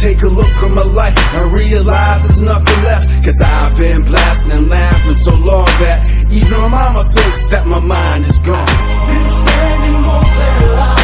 take a look at my life and realize there's nothing left. Cause I've been blasting and laughing so long that even my mama thinks that my mind is gone. Been spending most of their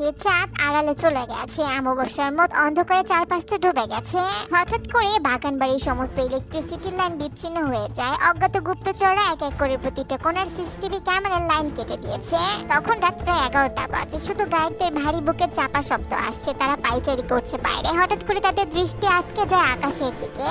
মেঘ চাঁদ আড়ালে চলে গেছে অমাবস্যার মত অন্ধকারে চারপাশটা ডুবে গেছে। হঠাৎ করে বাগান বাড়ির সমস্ত ইলেকট্রিসিটি লাইন বিচ্ছিন্ন হয়ে যায়। অজ্ঞাত গুপ্তচররা এক এক করে প্রতিটা কোনার সিসিটিভি ক্যামেরার লাইন কেটে দিয়েছে। তখন রাত প্রায় এগারোটা বাজে। শুধু গাড়িতে ভারী বুকের চাপা শব্দ আসছে, তারা পাইচারি করছে বাইরে। হঠাৎ করে তাদের দৃষ্টি আটকে যায় আকাশের দিকে।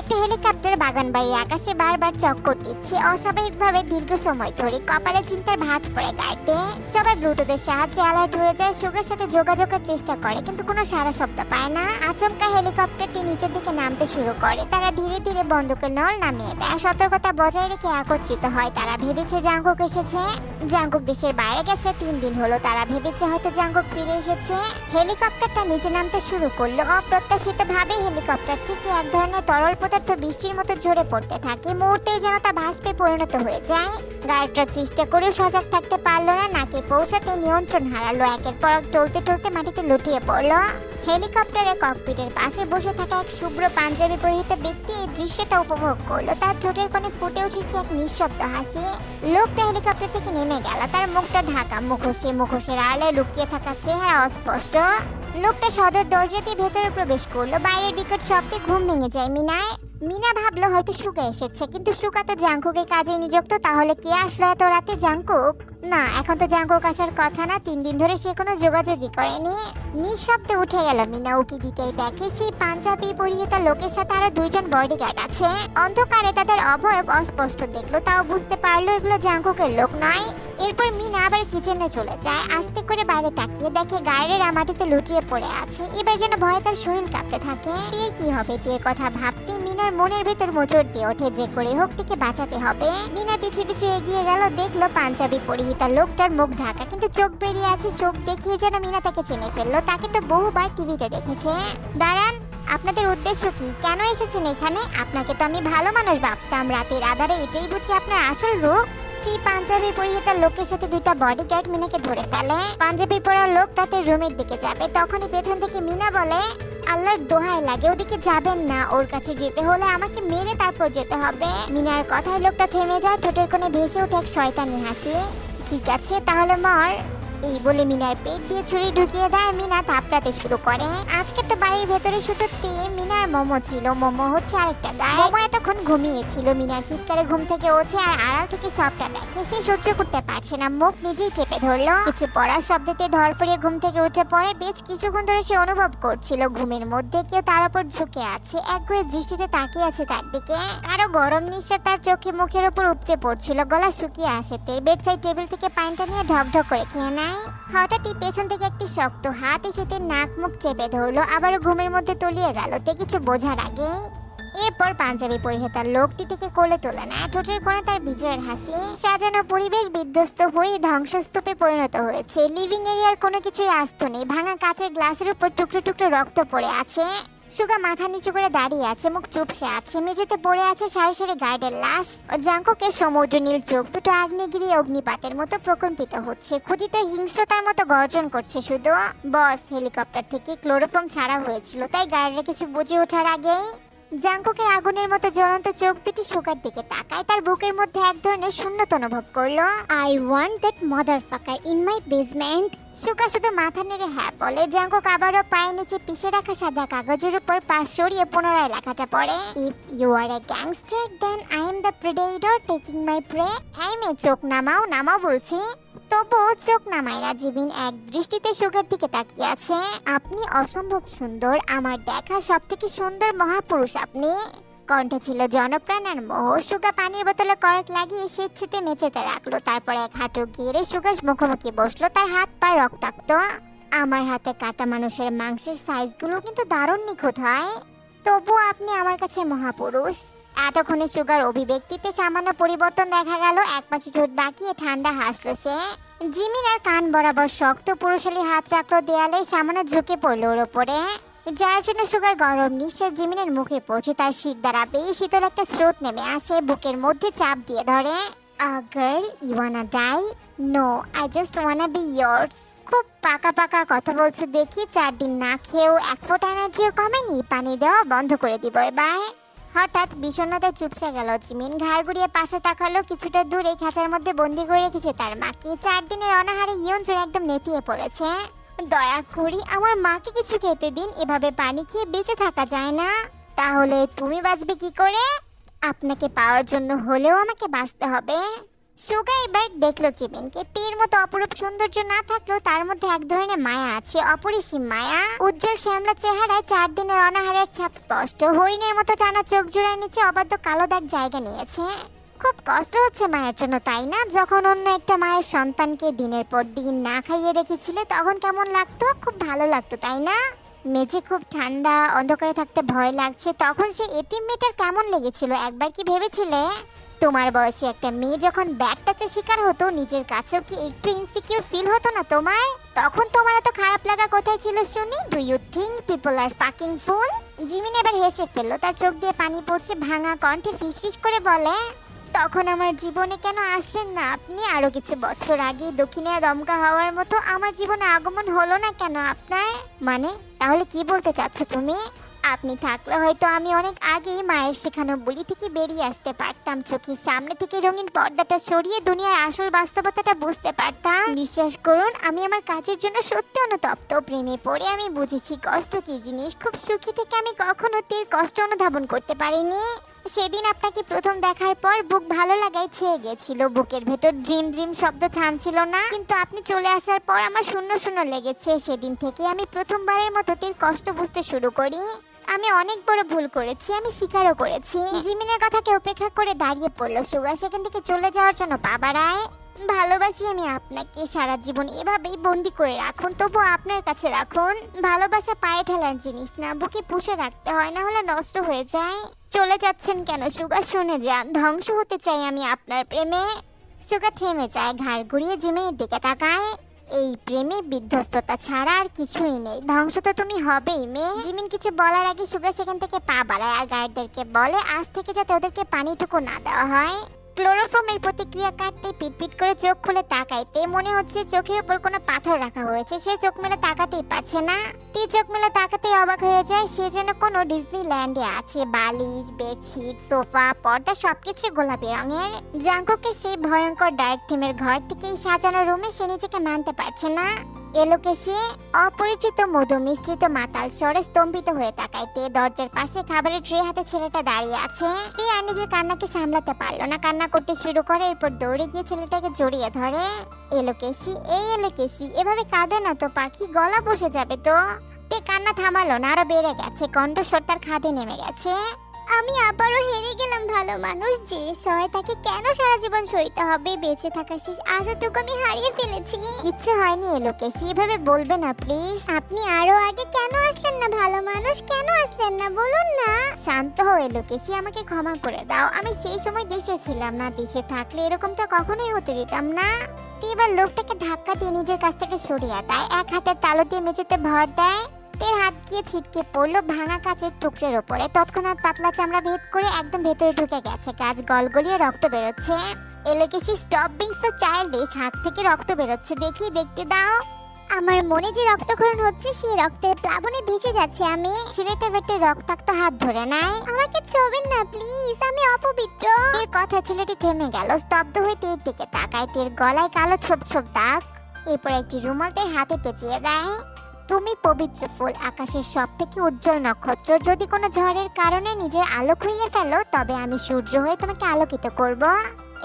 একটা হেলিকপ্টার বাগান বাড়ির আকাশে বারবার চক্কর দিচ্ছে। অস্বাভাবিকভাবে দীর্ঘ সময় ধরে কপালে চিন্তার ভাঁজ পড়ে গাড়িতে সবাই ব্লুটুথের সাহায্যে অ্যালার্ট হয়ে যায় সুগার সাথে যোগাযোগের চেষ্টা করে, কিন্তু কোনো সারা শব্দ পায় না। আচমকা হেলিকপ্টারটি নিচের দিকে নামতে শুরু করে। তারা ধীরে ধীরে বন্দুকের নল নামিয়ে দেয়। সতর্কতা বজায় রেখে একত্রিত হয়। তারা ভেবেছে জাঙ্কুক এসেছে। জাঙ্কুক দেশের বাইরে গেছে। তিন দিন হলো তারা ভেবেছে হয়তো জাঙ্কুক ফিরে এসেছে। হেলিকপ্টারটা নিচে নামতে শুরু করল। অপ্রত্যাশিত ভাবে হেলিকপ্টার থেকে এক ধরনের তরল পদার্থ বৃষ্টির মতো ঝরে পড়তে থাকে। মুহূর্তেই যেন তা ভাসপে পরিণত হয়ে যায়। গাড়িটা চেষ্টা করেও সজাগ থাকতে পারল না। নাকে পৌঁছাতে নিয়ন্ত্রণ হারালো। একের পর এক টলতে টলতে মাটিতে লুটিয়ে পড়ল। হেলিকপ্টারের ককপিটের পাশে বসে থাকা এক শুভ্র পাঞ্জাবি পরিহিত ব্যক্তি এই দৃশ্যটা উপভোগ করল। তার ঠোঁটের কোণে ফুটে উঠেছে এক নিঃশব্দ হাসি। লোকটা হেলিকপ্টার থেকে নেমে গেল। তার মুখটা ঢাকা, মুখোশে, মুখোশের আড়ালে লুকিয়ে থাকা চেহারা অস্পষ্ট। লোকটা সদর দরজা দিয়ে ভেতরে প্রবেশ করল। বাইরের বিকট শব্দে ঘুম ভেঙে যায় মিনায়। মিনা ভাবলো হয়তো সুকা এসেছে, কিন্তু সুকা তো জাঙ্কুকের কাজে নিযুক্ত, তাহলে কে আসলো এত রাতে জাঙ্কুক না, এখন তো জাঙ্কুক আসার কথা না, তিন দিন ধরে সে কোনো যোগাযোগই করেনি। নিঃশব্দে উঠে গেল মিনা, উকি দিতেই দেখে সেই পাঞ্জাবি পরিহিত লোকের সাথে আরও দুইজন বডিগার্ড আছে। অন্ধকারে তাদের অভয়ব অস্পষ্ট দেখল, তাও বুঝতে পারল এগুলো জাঙ্কুকের লোক নয়। এরপর মিনা আবার কিচেনে চলে যায়, আস্তে করে বাইরে তাকিয়ে দেখে গায়ের মাটিতে লুটিয়ে পড়ে আছে। এবার যেন ভয়ে তার শরীর কাঁপতে থাকে। তীর কি হবে তীর কথা ভাবতে মিনার মনের ভেতর মোচড় দিয়ে ওঠে, যে করে হোক থেকে বাঁচাতে হবে। মিনা পিছু পিছু এগিয়ে গেল, দেখল পাঞ্জাবি পরিহিতা লোকটার মুখ ঢাকা, কিন্তু চোখ বেরিয়ে আছে, চোখ দেখিয়ে যেন মিনা তাকে চিনে ফেলল। তাকে তো বহুবার টিভিতে দেখেছে। দাঁড়ান আপনাদের উদ্দেশ্য কি? কেন এসেছেন এখানে? আপনাকে তো আমি ভালো মানুষ ভাবতাম। রাতের আধারে এটাই বুঝি আপনার আসল রূপ। সেই পাঞ্জাবি পরিহিত লোকের সাথে দুইটা বডিগার্ড মিনাকে ধরে ফেলে। পাঞ্জাবি পরা লোক তাতে রুমের দিকে যাবে। তখনই পেছন থেকে মিনা বলে, আল্লাহর দোহাই লাগে, ওদিকে যাবেন না। ওর কাছে যেতে হলে আমাকে মেরে তারপর যেতে হবে। মিনার কথায় লোকটা থেমে যায়। ঠোঁটের কোণে ভেসে ওঠে এক শয়তানি হাসি। ঠিক আছে, তাহলে মর। এই বলে মিনার পেট দিয়ে ছুরি ঢুকিয়ে দেয়। মিনা থাপড়াতে শুরু করে। আজকে তো বাড়ির ভেতরে শুধু তে মিনার মোমো ছিল। মোমো হচ্ছে আরেকটা গায়ে। মোমো এতক্ষণ ঘুমিয়েছিল। মিনার চিৎকারে ঘুম থেকে ওঠে আর আড়াল থেকে সবটা দেখে। সে সহ্য করতে পারছে না। মুখ নিজেই চেপে ধরলো। কিছু পড়ার শব্দতে ধরফড়িয়ে ঘুম থেকে উঠে পড়ে। বেশ কিছুক্ষণ ধরে সে অনুভব করছিল ঘুমের মধ্যে কেউ তার উপর ঝুঁকে আছে। একগুয়ে দৃষ্টিতে তাকিয়ে আছে তার দিকে। আরও গরম নিঃশ্বাস তার চোখে মুখের উপর উপচে পড়ছিল। গলা শুকিয়ে আসে। আসেতে বেডসাইড টেবিল থেকে পানিটা নিয়ে ঢকঢক করে খেয়ে নেয়। হঠাৎই পেছন থেকে একটি শক্ত হাত এসে তার নাক মুখ চেপে ধরলো, আবারও ঘুমের মধ্যে তলিয়ে গেল। তে কিছু বোঝার আগে এরপর পাঞ্জাবি পরিহিতা লোকটি থেকে কোলে তোলে না। ঠোঁটের কোণে তার বিজয়ের হাসি, সাজানো পরিবেশ বিধ্বস্ত হয়ে ধ্বংসস্তূপে পরিণত হয়েছে। লিভিং এরিয়ার কোনো কিছুই আস্ত নেই, ভাঙা কাচের গ্লাসের উপর টুকরো টুকরো রক্ত পড়ে আছে। সুগা মাথা নিচু করে দাঁড়িয়ে আছে, মুখ চুপসে আছে, মেঝেতে পড়ে আছে সারি সারি গার্ডের লাশ। জাঙ্ককে সমুদ্র নীল চোখ দুটো আগ্নেয়গিরি অগ্নিপাতের মতো প্রকম্পিত হচ্ছে। ক্ষুদিত হিংস্রতার মতো গর্জন করছে শুধু। বস হেলিকপ্টার থেকে ক্লোরোফর্ম ছাড়া হয়েছিল, তাই গার্ডরা কিছু বুঝে ওঠার আগেই জাঙ্কুকের আগুনের মতো জ্বলন্ত চোখ দুটি সুগার দিকে তাকায়। তার বুকের মধ্যে এক ধরনের শূন্যতা অনুভব করল। I want that mother fucker in my basement Suga শুধু মাথা নেড়ে হ্যাঁ বলে। জাঙ্কুক আবারও পায়ের নিচে পিষে রাখা সাদা কাগজের উপর পাশ সরিয়ে পুনরায় লেখাটা পড়ে। If you are a gangster then I am the predator taking my prey এই মেয়ে, চোখ নামাও নামাও বলছি। তবুও চোখ নামায় রাজিবিন এক দৃষ্টিতে সুগার দিকে তাকিয়ে আছে। আপনি অসম্ভব সুন্দর। আমার দেখা সব থেকে সুন্দর মহাপুরুষ আপনি। কণ্ঠে ছিল জনপ্রাণ আর মোহ। সুগা পানির বোতলে কয়েক লাগিয়ে স্বেচ্ছিতে মেঝেতে রাখল। তারপর এক হাঁটু গিয়ে সুগার মুখোমুখি বসল। তার হাত পা রক্তাক্ত। আমার হাতে কাটা মানুষের মাংসের সাইজগুলো কিন্তু দারুণ নিখুঁত হয়। তবুও আপনি আমার কাছে মহাপুরুষ। এতক্ষণে সুগার অভিব্যক্তিতে সামান্য পরিবর্তন দেখা গেল, এক পাশে ঠোঁট বাঁকিয়ে ঠান্ডা হাসলো সে। জিমিন আর কান বরাবর শক্ত পুরুষালী হাত রাখল দেয়ালে, সামান্য ঝুঁকে পড়ল ওর ওপরে। যার জন্য সুগার গরম নিঃশ্বাস জিমিনের মুখে পড়ছে, তার শীত বেয়ে শীতল একটা স্রোত নেমে আসে, বুকের মধ্যে চাপ দিয়ে ধরে। Girl you wanna die no I just wanna be yours খুব পাকা পাকা কথা বলছো দেখি চার দিন না খেয়েও এক ফোঁট এনার্জিও কমেনি, পানি দেওয়া বন্ধ করে দিব এবার। হঠাৎ বিষণ্ণতায় চুপসে গেল। জিমিন ঘাড় ঘুরিয়ে পাশে তাকালো, কিছুটা দূরে খাঁচার মধ্যে বন্দি করে রেখেছে তার মাকে চার দিনের অনাহারে ইয়ন জোরে একদম নেতিয়ে পড়েছে। দয়া করি আমার মাকে কিছু খেতে দিন, এভাবে পানি খেয়ে বেঁচে থাকা যায় না। তাহলে তুমি বাঁচবে কি করে? আপনাকে পাওয়ার জন্য হলেও আমাকে বাঁচতে হবে। সুগা এবার দেখল চিমিনকে। তীর মতো অপরূপ সৌন্দর্য না থাকলেও তার মধ্যে এক ধরনের মায়া আছে, অপরিসীম মায়া। উজ্জ্বল শ্যামলা চেহারায় চার দিনের অনাহারের ছাপ স্পষ্ট। হরিণের মতো টানা চোখ জোড়ার নিচে অবাধ্য কালো দাগ জায়গা নিয়েছে। খুব কষ্ট হচ্ছে মায়ের জন্য, তাই না? যখন অন্য একটা মায়ের সন্তানকে দিনের পর দিন না খাইয়ে রেখেছিলে, তখন কেমন লাগতো? খুব ভালো লাগতো, তাই না? মেঝে খুব ঠান্ডা, অন্ধকারে থাকতে ভয় লাগছে। তখন সে এতিম মেয়েটার কেমন লেগেছিল, একবার কি ভেবেছিলে? তোমার বয়সে একটা মেয়ে যখন ব্যাট টাচের শিকার হতো, নিজের কাছেও কি একটু ইনসিকিউর ফিল হতো না তোমার? তখন তোমার এত খারাপ লাগা কোথায় ছিল শুনি? Do you think people are fucking fool Jimin এবার হেসে ফেলল, তার চোখ দিয়ে পানি পড়ছে, ভাঙা কণ্ঠে ফিস ফিস করে বলে, তখন আমার জীবনে কেন আসলেন না আপনি? আরও কিছু বছর আগে দক্ষিণে দমকা হওয়ার মতো আমার জীবনে আগমন হলো না কেন আপনার? মানে? তাহলে কি বলতে চাচ্ছ তুমি? আপনি থাকলে হয়তো আমি অনেক আগেই মায়ের শেখানো বলি থেকে বেরিয়ে আসতে পারতাম। চোখের সামনে থেকে রঙিন পর্দাটা সরিয়ে দুনিয়ার আসল বাস্তবতাটা বুঝতে পারতাম। বিশ্বাস করুন, আমি আমার কাজের জন্য সত্যি অনুতপ্ত। প্রেমে পড়ে আমি বুঝেছি কষ্ট কি জিনিস। খুব সুখী থেকে আমি কখনো তীর কষ্ট অনুধাবন করতে পারিনি। সেদিন আপনাকে প্রথম দেখার পর বুক ভালো লাগায় ছেয়ে গেছিল। বুকের ভেতর ড্রিম ড্রিম শব্দ থামছিল না। কিন্তু আপনি চলে আসার পর আমার শূন্য শূন্য লেগেছে। সেদিন থেকে আমি প্রথমবারের মতো তীর কষ্ট বুঝতে শুরু করি। আমি অনেক বড় ভুল করেছি আমি স্বীকারও করেছি। জিমিনের কথাকে উপেক্ষা করে দাঁড়িয়ে পড়ল। সুগা সেখান থেকে চলে যাওয়ার জন্য পা বাড়ায় ভালোবাসি আমি আপনাকে সারা জীবন এভাবেই বন্দি করে রাখুন তবু আপনার কাছে রাখুন। ভালোবাসা পায়ে ঠেলার জিনিস না বুকে পুষে রাখতে হয় না হলে নষ্ট হয়ে যায়। চলে যাচ্ছেন কেন সুগা? শুনে যান ধ্বংস হতে চাই আমি আপনার প্রেমে। সুগা থেমে যায় ঘাড় ঘুরিয়ে জিমিনের দিকে তাকায়। এই প্রেমে বিধ্বস্ততা ছাড়া আর কিছুই নেই। ধ্বংস তো তুমি হবেই, মেয়ে। জিমিন কিছু বলার আগে সুগা সেখান থেকে পা বাড়ায় আর গার্ডদেরকে বলে, আজ থেকে যাতে ওদেরকে পানিটুকু না দেওয়া হয়। ক্লোরোফর্মের প্রতিক্রিয়া কাটতে পিটপিট করে চোখ খুলে তাকায় তে মনে হচ্ছে চোখের উপর কোনো পাথর রাখা হয়েছে। সে চোখ মেলে তাকাতেই পারছে না। তি চোখ মেলে তাকাতেই অবাক হয়ে যায় সে যেন কোনো ডিজনি ল্যান্ডে আছে। বালিশ, বেডশিট, সোফা, পর্দা সবকিছু গোলাপি রঙের। জাঙ্কুকে সেই ভয়ঙ্কর ডার্ক থিমের ঘর থেকেই সাজানো রুমে সে নিজেকে মানতে পারছে না। এলোকে সে অপরিচিত মধু মিশ্রিত মাতাল স্বরে স্তম্ভিত হয়ে তাকাইতে দরজার পাশে খাবারের ট্রে হাতে ছেলেটা দাঁড়িয়ে আছে। তে আর নিজের কান্নাকে সামলাতে পারল না। কান্না করতে শুরু করে, এরপর দৌড়ে গিয়ে ছেলেটাকে জড়িয়ে ধরে। এলোকেসি এই এলোকেসি এভাবে কাঁদে না তো পাখি, গলা বসে যাবে তো। তে কান্না থামালো না, আরও বেড়ে গেছে। কণ্ঠস্বর তার খাদে নেমে গেছে। আমি আবারও হেরে গেলাম, ভালো মানুষ। যে সয় তাকে কেন সারা জীবন সইতে হবে? বেঁচে থাকা শেষ আশাটুকু আমি হারিয়ে ফেলেছি। ইচ্ছে হয়নি এলোকেশি এভাবে বলবে না, প্লিজ। আপনি আরও আগে কেন আসলেন না, ভালো মানুষ? কেন আসলেন না? বলুন না। শান্ত হও এলোকেশি আমাকে ক্ষমা করে দাও। আমি সেই সময় দেশে ছিলাম না, দেশে থাকলে এরকমটা কখনোই হতে দিতাম না। এবার লোকটাকে ধাক্কা দিয়ে নিজের কাছ থেকে সরিয়ে দেয় এক হাতের তালু দিয়ে মেঝেতে ভর দেয়। তের হাত গিয়ে ছিটকে পড়ল ভাঙা কাচের টুকরের ওপরে তৎক্ষণাৎ পাতলা চামড়া ভেদ করে একদম ভেতরে ঢুকে গেছে। কাজ গলগলিয়ে রক্ত বেরোচ্ছে। এলেকেশি স্টপ বিং সো চাইল্ডিশ হাত থেকে রক্ত বেরোচ্ছে। দেখি দেখতে দাও। আমার মনে যে রক্তক্ষরণ হচ্ছে, সেই রক্তের প্লাবনে ভেসে যাচ্ছে আমি। ছেলেটা বেটে রক্তাক্ত হাত ধরে নেয়। আমাকে ছবেন না, প্লিজ, আমি অপবিত্র। এর কথা ছেলেটি থেমে গেল, স্তব্ধ হয়ে তের দিকে তাকায়। তের গলায় কালো ছোপ ছোপ দাগ। এরপর একটি রুমাল হাতে পেঁচিয়ে দেয়। তুমি পবিত্র ফুল আকাশের সব থেকে উজ্জ্বল নক্ষত্র। যদি কোনো ঝড়ের কারণে নিজের আলো খুইয়ে ফেলো, তবে আমি সূর্য হয়ে তোমাকে আলোকিত করব।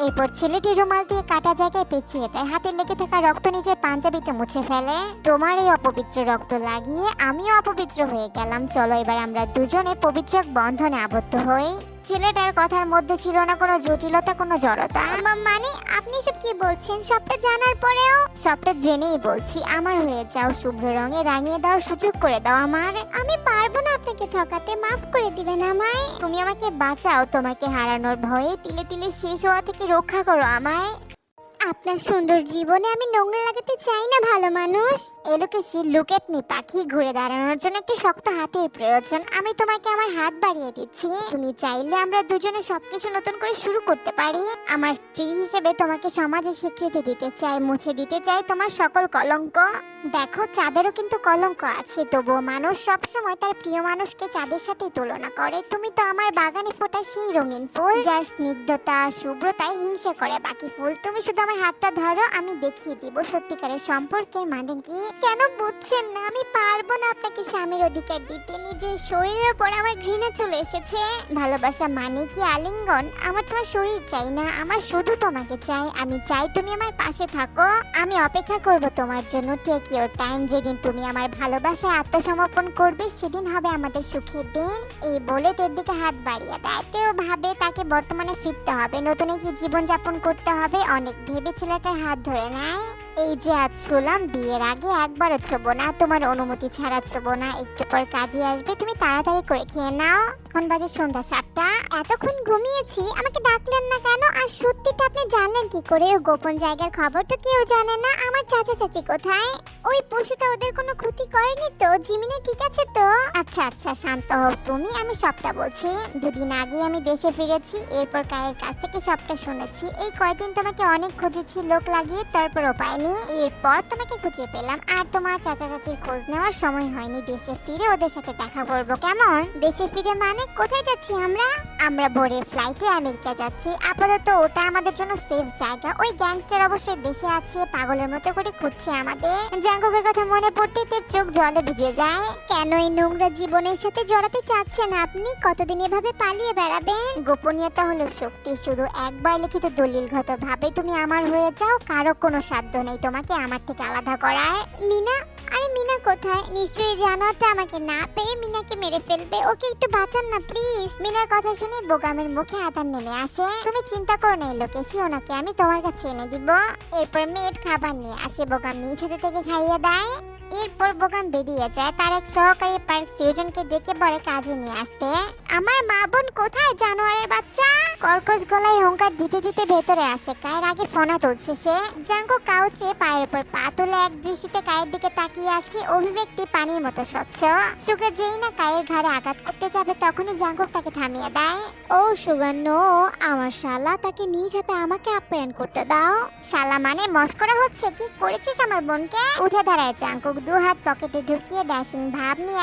এরপর ছেলেটি রুমাল দিয়ে কাটা জায়গায় পেঁচিয়ে দেয়। হাতে লেগে থাকা রক্ত নিজের পাঞ্জাবিতে মুছে ফেলে। তোমার এই অপবিত্র রক্ত লাগিয়ে আমিও অপবিত্র হয়ে গেলাম। চলো এবার আমরা দুজনে পবিত্র বন্ধনে আবদ্ধ হই। ছেলেটার কথার মধ্যে ছিল না কোনো জটিলতা কোনো জড়তা। মানে আপনি সব কি বলছেন? সবটা জানার পরেও? সবটা জেনেই বলছি আমার হয়ে যাও শুভ্র রঙে রাঙিয়ে দেওয়ার সুযোগ করে দাও আমার। আমি পারব না আপনাকে ঠকাতে মাফ করে দিবেন আমায়। তুমি আমাকে বাঁচাও তোমাকে হারানোর ভয়ে তিলে তিলে শেষ হওয়া থেকে রক্ষা করো আমায়। আপনার সুন্দর জীবনে আমি নোংরা লাগাতে চাই না, ভালো মানুষ। এলোকেশি লুক এট পাখি ঘুরে দাঁড়ানোর জন্য একটি শক্ত হাতের প্রয়োজন। আমি তোমাকে আমার হাত বাড়িয়ে দিচ্ছি। তুমি চাইলে আমরা দুজনে সবকিছু নতুন করে শুরু করতে পারি। আমার স্ত্রী হিসেবে তোমাকে সমাজে স্বীকৃতি দিতে চাই, মুছে দিতে চাই তোমার সকল কলঙ্ক। দেখো, চাঁদেরও কিন্তু কলঙ্ক আছে, তবুও মানুষ সবসময় তার প্রিয় মানুষকে চাঁদের সাথে তুলনা করে। তুমি তো আমার বাগানে ফোটা সেই রঙিন ফুল, যার স্নিগ্ধতা শুভ্রতায় হিংসে করে বাকি ফুল। তুমি শুধু আমার হাতটা ধরো, আমি দেখিয়ে দিব সত্যিকারের সম্পর্কের মানে কি। কেন বুঝছেন না, আমি পারব না আপনাকে স্বামীর অধিকার দিতে। নিজের শরীরের উপর আমার ঘৃণা চলে এসেছে। ভালোবাসা মানে কি আলিঙ্গন? আমার তোমার শরীর চাই না, আমার শুধু তোমাকে চাই। আমি চাই তুমি আমার পাশে থাকো। আমি অপেক্ষা করব তোমার জন্য। টেক ইওর টাইম যেদিন তুমি আমার ভালোবাসায় আত্মসমর্পণ করবে, সেদিন হবে আমাদের সুখের দিন। এই বলে তের দিকে হাত বাড়িয়ে দেয়। তেও ভাবে তাকে বর্তমানে ফিরতে হবে, নতুন একটি জীবনযাপন করতে হবে, অনেক ভেবে ছেলেটার হাত ধরে নেয় এই যে আজ ছুলাম বিয়ের আগে একবারও ছোবো না, তোমার অনুমতি ছাড়া ছোবো না, একটু পর কাজে আসবে, তুমি তাড়াতাড়ি করে খেয়ে নাও। এখন বাজে সন্ধ্যা সাতটা, এতক্ষণ ঘুমিয়েছি, আমাকে ডাকলেন না কেন? আর সত্যিটা আপনি জানলেন কি করে? ও গোপন জায়গার খবর তো কেউ জানে না, আমার চাচা চাচি কোথায়? ওই পশুটা ওদের কোনো ক্ষতি করেনি তো? জিমিনে ঠিক আছে তো? আচ্ছা আচ্ছা শান্ত হও তুমি, আমি সবটা বলছি। দুদিন আগে আমি দেশে ফিরেছি, এরপর কায়ের কাছ থেকে সবটা শুনেছি। এই কয়দিন তোমাকে অনেক খুঁজেছি, লোক লাগিয়ে, তারপর তারপরও পাইনি এরপর তোমাকে খুঁজে পেলাম আর তোমার চাচা চাচির খোঁজ নেওয়ার সময় হয়নি। দেশে ফিরে ওদের সাথে দেখা করব কেমন? দেশে ফিরে মানে কোথায় যাচ্ছি আমরা? আমরা ভোরের ফ্লাইটে আমেরিকা যাচ্ছি। আপাতত ওটা আমাদের জন্য সেফ জায়গা। ওই গ্যাংস্টার অবশ্যই দেশে আছে, পাগলের মতো করে খুঁজছে আমাদের। জাঙ্গকের কথা মনে পড়তে তের চোখ জলে ভিজে যায়। কেন এই নোংরা জীবনের সাথে জড়াতে চাচ্ছেন আপনি? কতদিন এভাবে পালিয়ে বেড়াবেন? গোপনীয়তা হলো শক্তি। শুধু একবার লিখিত দলিলগত ভাবে তুমি আমার হয়ে যাও, কারও কোনো সাধ্য নেই। তোমাকে আমার থেকে আলাদা করায়? মিনা? আরে মিনা কোথায়? নিশ্চয়ই জানোটা আমাকে না পেয়ে মিনাকে মেরে ফেলবে। ওকে একটু বাঁচান না, প্লিজ। মিনার কথা শুনে বোগামের মুখে আতার নেমে আসে। তুমি চিন্তা করো না লোকেশি ওনাকে আমি তোমার কাছে এনে দিব। এরপর মেয়ের খাবার নিয়ে আসে বোগাম নিজ হাতে থেকে খাইয়ে দেয়। এরপর বোগাম বেরিয়ে যায়। তার এক সহকারী পার্ক ফিউজনকে ডেকে বলে, কাজে নিয়ে আসতে। আমার মা বোন কোথায়? জানোয়ারের বাচ্চা? কর্কশ গলায় হুঙ্কার দিতে দিতে ভেতরে আসে। কায়ের আগে ফোনা তুলছে সে। জাঙ্গো কাউচে পায়ের উপর পা তুলে এক দৃষ্টিতে কায়ের দিকে তাকিয়ে আছে। অভিব্যক্তি পানির মতো স্বচ্ছ। সুগার যেই না কায়ের ঘাড়ে আঘাত করতে যাবে, তখনই জাঙ্গক তাকে থামিয়ে দেয়। Oh sugar, no. আমার শালা তাকে নিজ হাতে আমাকে আপ্যায়ন করতে দাও। শালা মানে মস্করা হচ্ছে? কি করেছিস আমার বোনকে? উঠে দাঁড়ায় জাঙ্কুক দু হাত পকেটে ঢুকিয়ে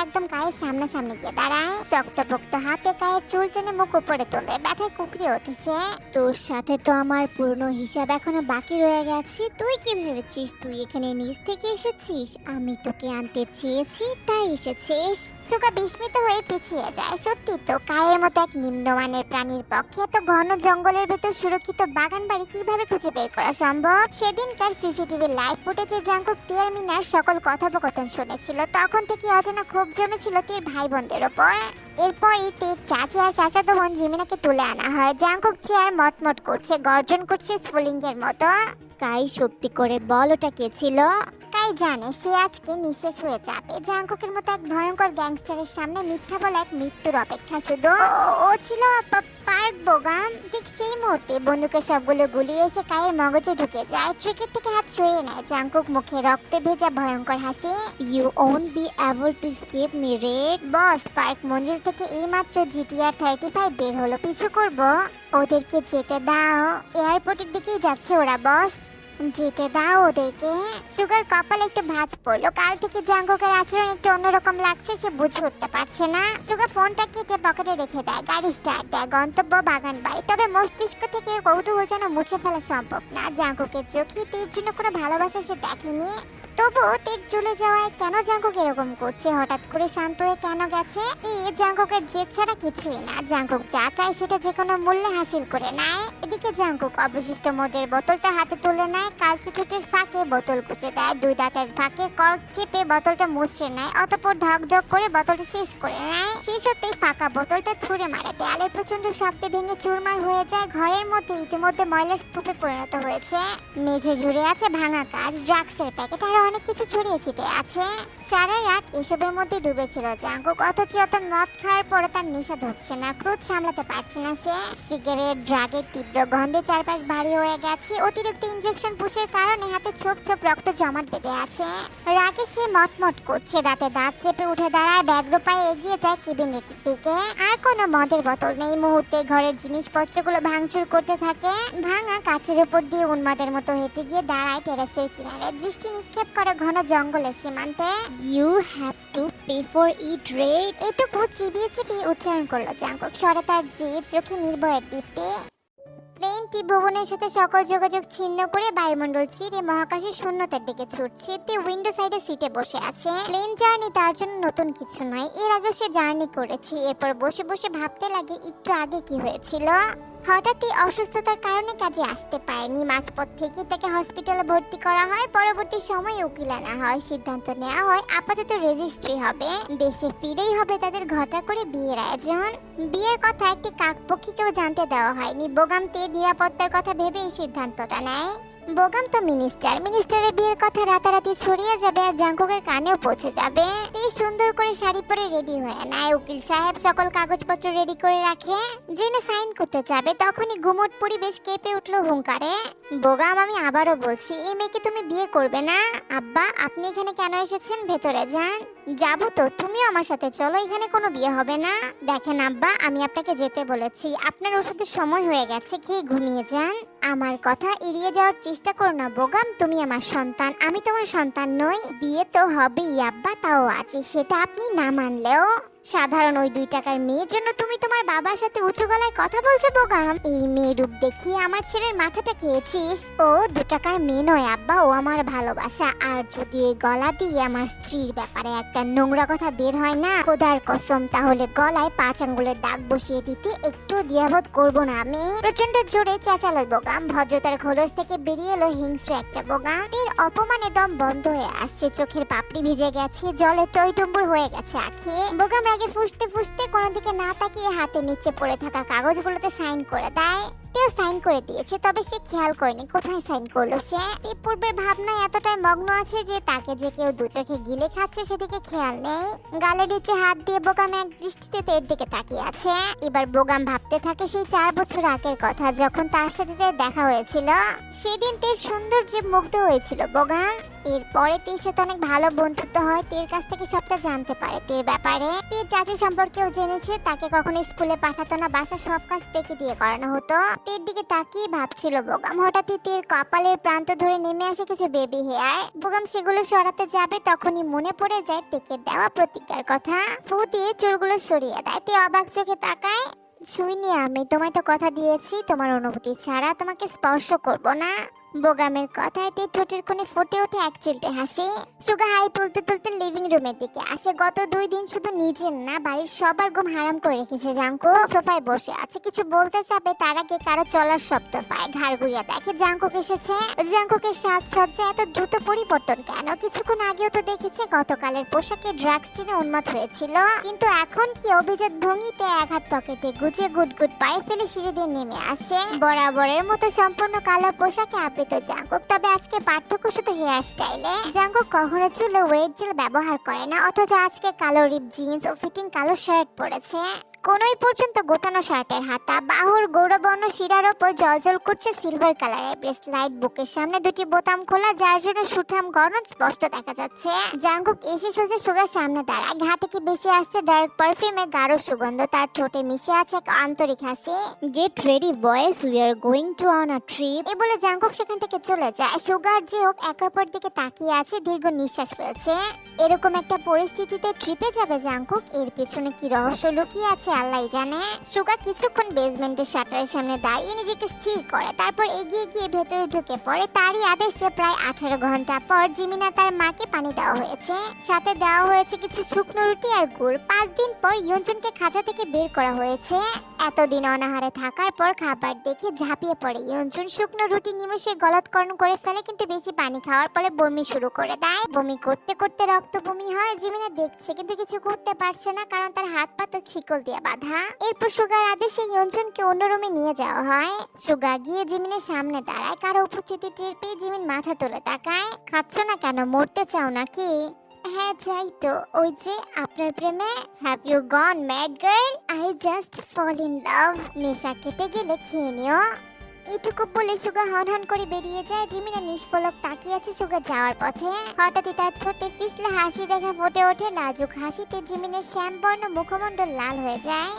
একদম সামনাসামনি গিয়ে দাঁড়ায়। শক্তপোক্ত হাতে কায়ের চুল টেনে মুখ উপরে তোলে, ব্যথায় কুকড়ে উঠেছে। তোর সাথে তো আমার পুরনো হিসাব এখনও বাকি রয়ে গেছে। তুই কি ভেবেছিস? তুই এখানে থেকে এসেছিস? আমি তোকে আনতে চেয়েছি, তাই এসেছিস। বিস্মিত হয়ে পিছিয়ে যায়। সত্যি তো কায়ের মতো এক নিম্নমানের প্রাণীর পক্ষে এত ঘন জঙ্গলের ভেতর সুরক্ষিত বাগান বাড়ি কীভাবে খুঁজে বের করা সম্ভব? সেদিনকার সিসিটিভি লাইভ ফুটেজে জাঙ্কুক তিয়ার মিনার সকল কথোপকথন শুনেছিল, তখন থেকে অজানা খুব জমেছিল তীর ভাই বোনদের ওপর। এরপরই তীর চাচি আর চাচাতো বোন জিমিনাকে তুলে আনা হয়। জাঙ্কুক চেয়ার মটমট করছে, গর্জন করছে স্ফুলিঙ্গের মতো। কাই সত্যি করে বল ওটা কে ছিল? কাই জানে সে আজকে নিঃশেষ হয়ে যাবে। জাঙ্কুকের মতো এক ভয়ঙ্কর গ্যাংস্টারের সামনে মিথ্যা বলা এক মৃত্যুর অপেক্ষা শুধু। ও- ছিল পার্ক বোগাম ঠিক সেই মুহূর্তে বন্দুকের সবগুলো গুলি এসে কায়ের মগজে ঢুকে যায়। ট্রিকেট থেকে হাত সরিয়ে নেয় জাঙ্কুক মুখে রক্তে ভেজা ভয়ঙ্কর হাসি। You won't be able to escape me red boss park মঞ্জিল থেকে এইমাত্র জিটিআর থার্টি ফাইভ বের হলো। পিছু করব। ওদেরকে যেতে দাও। এয়ারপোর্টের দিকেই যাচ্ছে ওরা বস যেতে দাও ওদেরকে। সুগার কপালে একটু ভাঁজ পড়ল। কাল থেকে জাঙ্গকের আচরণ একটু অন্যরকম লাগছে, সে বুঝে উঠতে পারছে না। সুগার ফোনটা কেটে পকেটে রেখে দেয়। গাড়ি স্টার্ট দেয়, গন্তব্য বাগান বাড়ি তবে মস্তিষ্ক থেকে কৌতূহল যেন মুছে ফেলা সম্ভব না। জাঙ্গকের চোখে তীর জন্য কোনো ভালোবাসা সে দেখেনি। তবুও তীর চলে যাওয়ায় কেন জাঙ্কুক এরকম করছে? হঠাৎ করে শান্ত হয়ে কেন গেছে? এই জাঙ্কুকের জেদ ছাড়া কিছুই না। জাঙ্কুক যা চায় সেটা যে কোনো মূল্যে হাসিল করে নেয়। এদিকে জাঙ্কুক অবশিষ্ট মদের বোতলটা হাতে তুলে নেয় কালচে ঠোঁটের ফাঁকে বোতল কুচে দেয়, দুই দাঁতের ফাঁকে কর্ক চেপে বোতলটা মুছড়ে নেয়, অতপর ঢক ঢক করে বোতলটা শেষ করে নেয়। শেষ হতেই ফাঁকা বোতলটা ছুঁড়ে মারে। দেয়ালের প্রচণ্ড শব্দে ভেঙে চুরমার হয়ে যায়। ঘরের মধ্যে ইতিমধ্যে ময়লার স্তূপে পরিণত হয়েছে। মেঝে ঝুড়ে আছে ভাঙা কাজ, ড্রাগসের প্যাকেট আর অনেক কিছু ছড়িয়ে ছিটে আছে। সারা রাত এসবের মধ্যে ডুবেছিল জাঙ্কুক অথচ অত মদ খাওয়ার পরে তার নেশা ধরছে না, ক্রোধ সামলাতে পারছে না সে। সিগারেট, ড্রাগের তীব্র গন্ধে চারপাশ ভারী হয়ে গেছে। অতিরিক্ত ইনজেকশন পুষের কারণে হাতে ছোপ ছোপ রক্ত জমাট বেঁধে আছে। রাগে সে মটমট করছে, দাঁতে দাঁত চেপে উঠে দাঁড়ায়, ব্যাগ্র পায়ে এগিয়ে যায় কেবিনেটের দিকে। আর কোনো মদের বোতল নেই। মুহূর্তে ঘরের জিনিসপত্রগুলো ভাঙচুর করতে থাকে। ভাঙা কাচের উপর দিয়ে উন্মাদের মতো হেঁটে গিয়ে দাঁড়ায় টেরাসের কিনারে। দৃষ্টি নিক্ষেপ করে ঘন জঙ্গলের সীমান্তে। You have to pay for it rate এটুকু চিবিয়ে চিবিয়ে উচ্চারণ করল, জাঙ্কক সরে তার জিভ চোখে নির্ভয়ের দীপ্তি প্লেনটি ভুবনের সাথে সকল যোগাযোগ ছিন্ন করে বায়ুমণ্ডল ছিঁড়ে মহাকাশের শূন্যতার দিকে ছুটছে। তে উইন্ডো সাইডে সিটে বসে আছে। প্লেন জার্নি তার জন্য নতুন কিছু নয়, এর আগে সে জার্নি করেছে। এরপর বসে বসে ভাবতে লাগে, একটু আগে কি হয়েছিল? হঠাৎই অসুস্থতার কারণে কাজে আসতে পারেনি। মাঝপথ থেকে তাকে হসপিটালে ভর্তি করা হয়। পরবর্তী সময়ে উকিল আনা হয়। সিদ্ধান্ত নেওয়া হয় আপাতত রেজিস্ট্রি হবে। দেশে ফিরেই হবে তাদের ঘটা করে বিয়ের আয়োজন। বিয়ের কথা একটি কাকপক্ষীকেও জানতে দেওয়া হয়নি। বোগামতে নিরাপত্তার কথা ভেবে এই সিদ্ধান্তটা নেয়। বোগাম তো মিনিস্টার। মিনিস্টারের বিয়ের কথা রাতারাতি ছড়িয়ে যাবে আর জাঙ্কুকের কানেও পৌঁছে যাবে। এই সুন্দর করে শাড়ি পরে রেডি হয়ে নেয়। উকিল সাহেব সকল কাগজপত্র রেডি করে রাখে। জেনে সাইন করতে যাবে। তখনই গুমট পরিবেশ কেঁপে উঠল হুঙ্কারে। বোগাম, আমি আবারও বলছি, এই মেয়েকে তুমি বিয়ে করবে না? আব্বা, আপনি এখানে কেন এসেছেন? ভেতরে যান। যাব তো তুমিও আমার সাথে চলো, এখানে কোনো বিয়ে হবে না। দেখেন আব্বা, আমি আপনাকে যেতে বলেছি। আপনার ওষুধের সময় হয়ে গেছে, খেয়ে ঘুমিয়ে যান। আমার কথা এড়িয়ে যাওয়ার চেষ্টা করো না, বোগাম, তুমি আমার সন্তান। আমি তোমার সন্তান নই, বিয়ে তো হবেই আব্বা, তাও আছে, সেটা আপনি না মানলেও। সাধারণ ওই দুই টাকার মেয়ের জন্য তুমি তোমার বাবার সাথে উঁচু গলায় কথা বলছো বোগাম এই মেয়ে রূপ দেখিয়ে আমার ছেলের মাথাটা খেয়েছিস? ও দু টাকার মেয়ে নয়, আব্বা, ও আমার ভালোবাসা। আর যদি এই গলা দিয়ে আমার স্ত্রীর ব্যাপারে একটা নোংরা কথা বের হয় না, খোদার কসম, তাহলে গলায় পাঁচ আঙ্গুলের দাগ বসিয়ে দিতে একটু দ্বিধাবোধ করব না আমি প্রচণ্ড জোরে চেঁচালো বোগাম ভদ্রতার খোলস থেকে বেরিয়ে এলো হিংস্র একটা বোগাম এর অপমানে দম বন্ধ হয়ে আসছে, চোখের পাপড়ি ভিজে গেছে, জলে টইটুম্বুর হয়ে গেছে আখি। বোগাম রাগে ফুসতে ফুসতে কোনো দিকে না তাকিয়ে হাতে নিচে পড়ে থাকা কাগজগুলোতে সাইন করে দেয়। তেও সাইন করে দিয়েছে, তবে সে খেয়াল করেনি কোথায় সাইন করল সে। এই পূর্বের ভাবনায় এতটাই মগ্ন আছে যে তাকে যে কেউ দু চোখে গিলে খাচ্ছে সেদিকে খেয়াল নেই। গালের নিচে হাত দিয়ে বোগাম এক দৃষ্টিতে তের দিকে তাকিয়ে আছে। এবার বোগাম ভাবতে থাকে সেই চার বছর আগের কথা যখন তার সাথে দেখা হয়েছিল, সেদিন তের সৌন্দর্যে মুগ্ধ হয়েছিল বোগাম। এরপরে তের সাথে অনেক ভালো বন্ধুত্ব হয়, তীর কাছ থেকে সবটা জানতে পারে। তের ব্যাপারে তের চাচি সম্পর্কেও জেনেছে, তাকে কখনো স্কুলে পাঠাতো না, বাসার সব কাজ তেকে দিয়ে করানো হতো। তীর দিকে তাকিয়ে ভাবছিল বোগাম, হঠাৎই তীর কপালের প্রান্ত ধরে নেমে আসে কিছু বেবি হেয়ার বোগাম সেগুলো সরাতে যাবে তখনই মনে পড়ে যায় তেকে দেওয়া প্রতিজ্ঞার কথা। ফু দিয়ে চুলগুলো সরিয়ে দেয় তে অবাক চোখে তাকায়। ছুঁইনি আমি, তোমায় তো কথা দিয়েছি, তোমার অনুভূতি ছাড়া তোমাকে স্পর্শ করব না। বোগামের কথায় তে ঠোঁটের কোণে ফুটে ওঠে এক চিলতে হাসি। সুগা হাই তুলতে তুলতে লিভিং রুমের দিকে আসে। গত দুই দিন শুধু নিজের না, বাড়ির সবার ঘুম হারাম করে রেখেছে জাঙ্কু। সোফায় বসে আছে, কিছু বলতে চাপে তার আগে কারও চলার শব্দ পায়, ঘাড় ঘুরিয়ে দেখে জাঙ্কুক এসেছে। জাঙ্কুকের সাজসজ্জা এত দ্রুত পরিবর্তন কেন? কিছুক্ষণ আগেও তো দেখেছে গতকালের পোশাকে ড্রাগস চিনে উন্মত হয়েছিল। কিন্তু এখন কি অভিজাত ভঙ্গিতে এক হাত পকেটে গুজে গুট গুট পায়ে ফেলে সিঁড়ি দিয়ে নেমে আসছে বরাবরের মতো সম্পূর্ণ কালো পোশাকে আবৃত জাঙ্কুক, তবে আজকে পার্থক্য শুধু হেয়ার স্টাইলে। জাঙ্গুক কখনো চুলে ওয়েট জেল ব্যবহার করে না, অথচ আজকে কালো রিপ জিন্স ও ফিটিং কালো শার্ট পরেছে। কোনই পর্যন্ত গোটানো শার্টের হাতা, বাহুর গৌরবর্ণ শিরার ওপর জলজল করছে সিলভার কালারের ব্রেসলাইট বুকের সামনে দুটি বোতাম খোলা, যার জন্য সুঠাম গরম স্পষ্ট দেখা যাচ্ছে। জাঙ্কুক এসে সোজা সুগার সামনে দাঁড়ায়। ঘা থেকে বেশি আসছে? ডার্ক পারফিউমের গাঢ় সুগন্ধ, তার ঠোঁটে মিশে আছে এক আন্তরিক হাসি। Get ready boys we are going to on a trip এ বলে জাঙ্কুক সেখান থেকে চলে যায়। সুগার যে হোক এক অপর দিকে তাকিয়ে আছে, দীর্ঘ নিঃশ্বাস ফেলছে। এরকম একটা পরিস্থিতিতে ট্রিপে যাবে জাঙ্কুক এর পেছনে কি রহস্য লুকিয়ে আছে আল্লাহ জানে। সুগা কিছুক্ষণ বেসমেন্টের শাটারের সামনে দাঁড়িয়ে নিজেকে স্থির করে, তারপর এগিয়ে গিয়ে ভেতরে ঢুকে পড়ে। তারই আদেশে প্রায় আঠারো ঘণ্টা পর জিমিনা তার মাকে পানি দেওয়া হয়েছে। সাথে দেওয়া হয়েছে কিছু শুকনো রুটি আর গুড়। পাঁচ দিন পর ইয়ঞ্জনকে খাঁচা থেকে বের করা হয়েছে। এতদিন অনাহারে থাকার পর খাবার দেখে ঝাঁপিয়ে পড়ে ইয়ঞ্জন শুকনো রুটি নিমেষে গলৎকরণ করে ফেলে, কিন্তু বেশি পানি খাওয়ার পরে বমি শুরু করে দেয়। বমি করতে করতে রক্ত বমি হয়। জিমিনা দেখছে, কিন্তু কিছু করতে পারছে না, কারণ তার হাত পা তো ছিকল দিয়ে বাঁধা। এরপর সুগার আদেশে ইয়ঞ্জনকে অন্য রুমে নিয়ে যাওয়া হয়। সুগা গিয়ে জিমিনের সামনে দাঁড়ায়। কারও উপস্থিতি টের পেয়ে জিমিন মাথা তুলে তাকায়। খাচ্ছ না কেন? মরতে চাও নাকি? হ্যাঁ যাই তো। ওই যে আপনার প্রেমে। Have you gone mad girl I just fall in love নেশা কেটে গেলে খেয়ে নিও। এটুকু বলে সুগা হন হন করে বেরিয়ে যায়। জিমিনা নিষ্ফলক তাকিয়ে আছে সুগা যাওয়ার পথে। হঠাৎই তার ঠোঁটে ফিসলে হাসি দেখা ফুটে ওঠে। নাজুক হাসিতে জিমিনের শ্যামবর্ণ মুখমণ্ডল লাল হয়ে যায়।